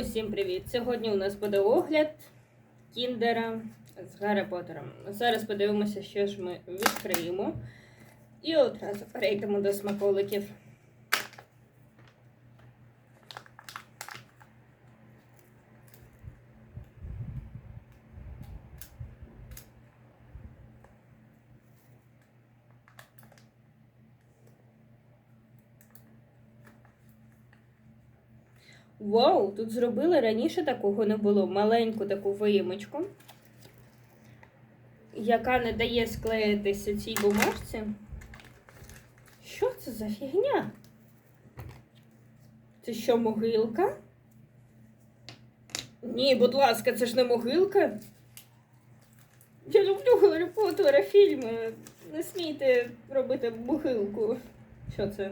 Усім привіт! Сьогодні у нас буде огляд Кіндера з Гаррі Поттером. Зараз подивимося, що ж ми відкриємо. І одразу перейдемо до смаколиків. Вау, тут зробили раніше такого не було. Маленьку таку виємочку, яка не дає склеїтися цій бумажці. Що це за фігня? Це що, могилка? Ні, будь ласка, це ж не могилка. Я люблю Гаррі Поттера фільми. Не смійте робити могилку. Що це?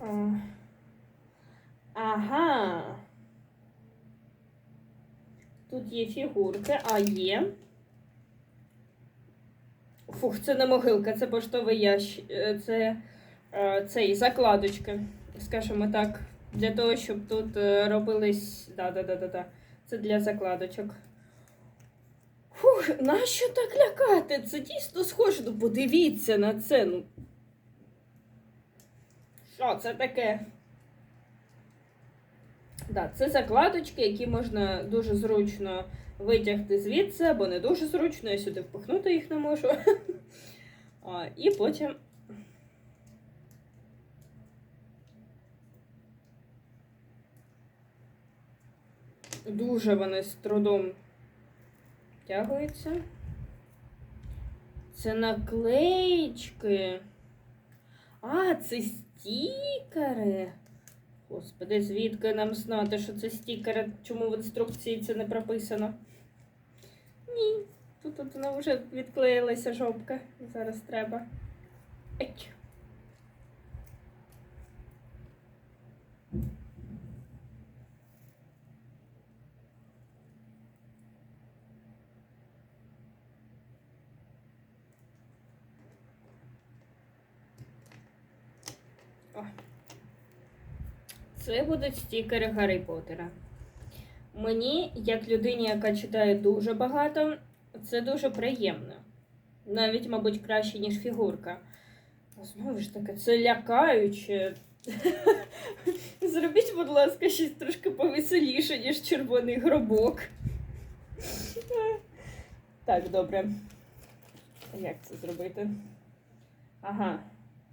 А. Ага. Тут є фігурки, а є. Фух, це не могилка, це поштовий ящик. Це е, цей закладочки, скажімо так, для того, щоб тут е, робились. Да-да-да-да-да. Це для закладочок. Фух, нащо так лякати? Це дійсно схоже. Ну подивіться на це. Ну. Що це таке? Да, це закладочки, які можна дуже зручно витягти звідси, або не дуже зручно, я сюди впихнути їх не можу. І потім. Дуже вони з трудом тягуються. Це наклеїчки. А, це стікери. Господи, звідки нам знати, що це стікери? Чому в інструкції це не прописано? Ні, тут вона вже відклеїлася жопка. Зараз треба. Еч. Це будуть стікери Гаррі Поттера. Мені, як людині, яка читає дуже багато, це дуже приємно. Навіть, мабуть, краще, ніж фігурка. Знову ж таки, це лякаюче. Зробіть, будь ласка, щось трошки повеселіше, ніж червоний гробок. Так, добре. Як це зробити? Ага,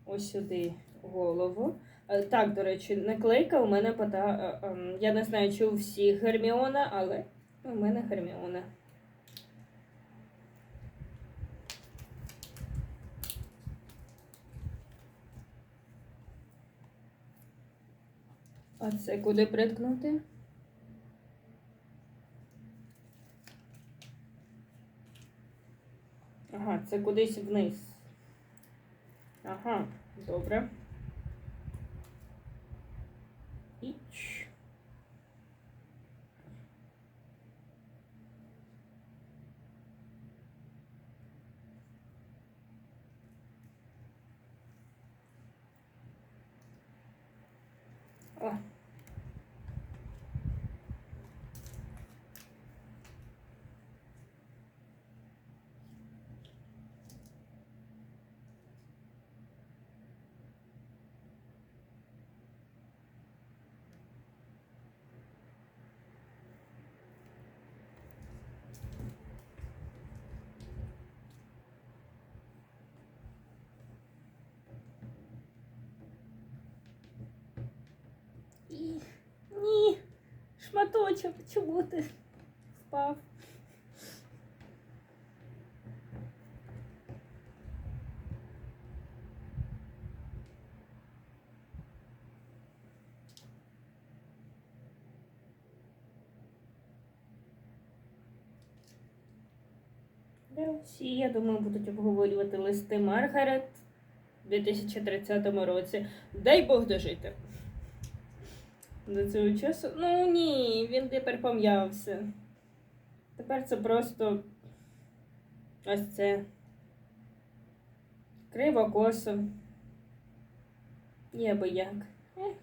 ось сюди голову. Е, Так, до речі, наклейка у мене пота. е, ем, Я не знаю, чи у всіх Герміона, але у мене Герміона. А це куди приткнути? Ага, це кудись вниз. Ага, добре. О. І... Ні, шматочок, чому ти впав? Да, Всі, я думаю, будуть обговорювати листи Маргарет у 2030 році. Дай Бог дожити. До цього часу. Ну ні, він тепер пом'явся. Тепер це просто ось це. Криво косо. Ніби як. Ех.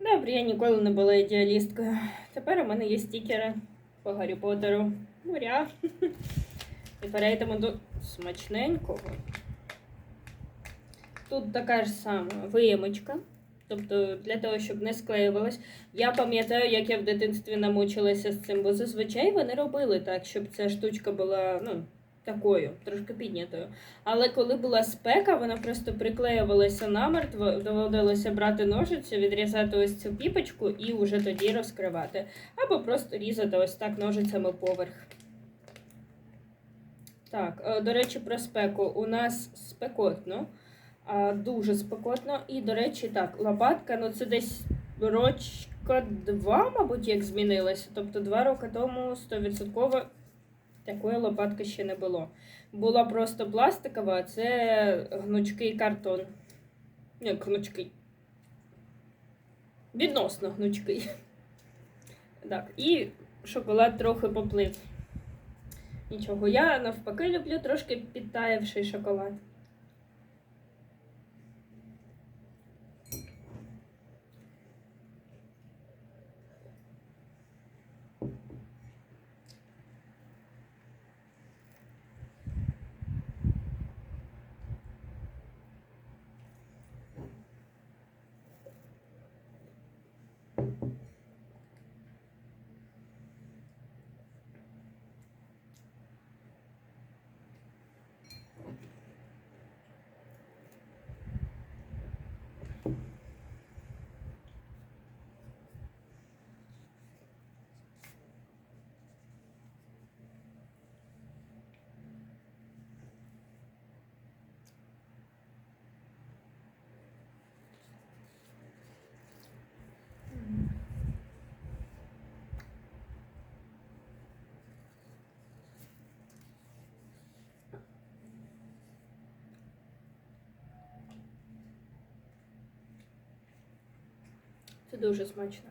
Добре, я ніколи не була ідеалісткою. Тепер у мене є стікери по Гаррі Поттеру. Муря. І перейдемо до смачненького. Тут така ж сама виємочка. Тобто для того, щоб не склеювалось. Я пам'ятаю, як я в дитинстві намучилася з цим, бо зазвичай вони робили так, щоб ця штучка була ну, такою, трошки піднятою. Але коли була спека, вона просто приклеювалася намертво, доводилося брати ножиці, відрізати ось цю піпочку і вже тоді розкривати. Або просто різати ось так ножицями поверх. Так, е, до речі, про спеку. У нас спекотно, дуже спекотно. І, до речі, так, лопатка, ну це десь рочка два, мабуть, як змінилася. Тобто два роки тому 100% такої лопатки ще не було. Була просто пластикова, а це гнучкий картон. Як гнучкий. Відносно гнучкий. Так, і шоколад трохи поплив. Нічого, я навпаки люблю трошки підтаявший шоколад. Це дуже смачно.